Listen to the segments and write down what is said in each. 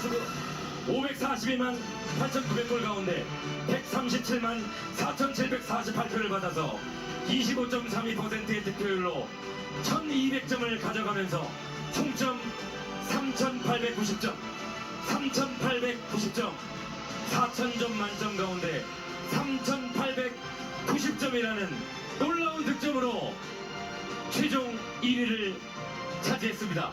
선수 542만 8,900골 가운데 137만 4,748표를 받아서 25.32%의 득표율로 1,200점을 가져가면서 총점 3,890점, 3,890점, 4,000점 만점 가운데 3,890점이라는 놀라운 득점으로 최종 1위를 차지했습니다.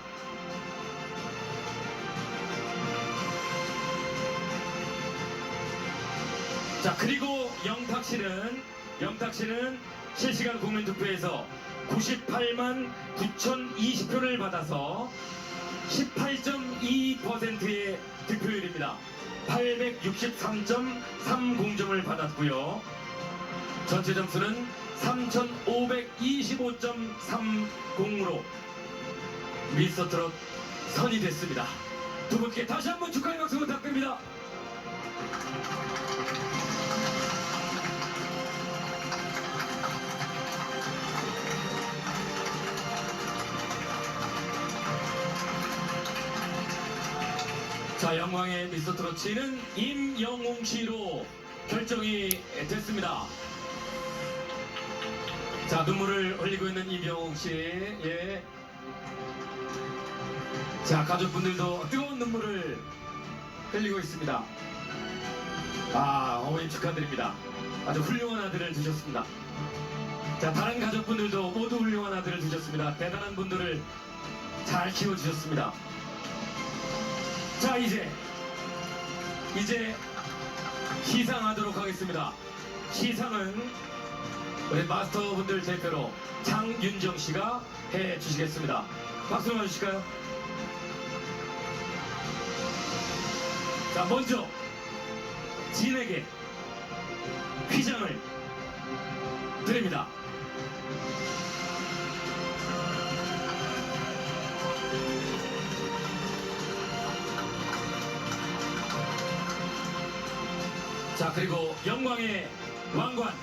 자 그리고 영탁 씨는 영탁 씨는 실시간 국민투표에서 98만 9,020표를 받아서 18.2%의 득표율입니다. 863.30점을 받았고요. 전체 점수는 3,525.30으로 미스터트롯 선이 됐습니다. 두 분께 다시 한번 축하 자, 영광의 미스터트롯치는 임영웅 씨로 결정이 됐습니다. 자, 눈물을 흘리고 있는 임영웅 씨. 예. 자, 가족분들도 뜨거운 눈물을 흘리고 있습니다. 아, 어머님 축하드립니다. 아주 훌륭한 아들을 두셨습니다. 자, 다른 가족분들도 모두 훌륭한 아들을 두셨습니다. 대단한 분들을 잘 키워주셨습니다. 자, 이제, 이제 시상하도록 하겠습니다. 시상은 우리 마스터분들 대표로 장윤정 씨가 해 주시겠습니다. 박수 한번 주실까요? 자, 먼저 진에게 휘장을 드립니다. 자, 그리고 영광의 왕관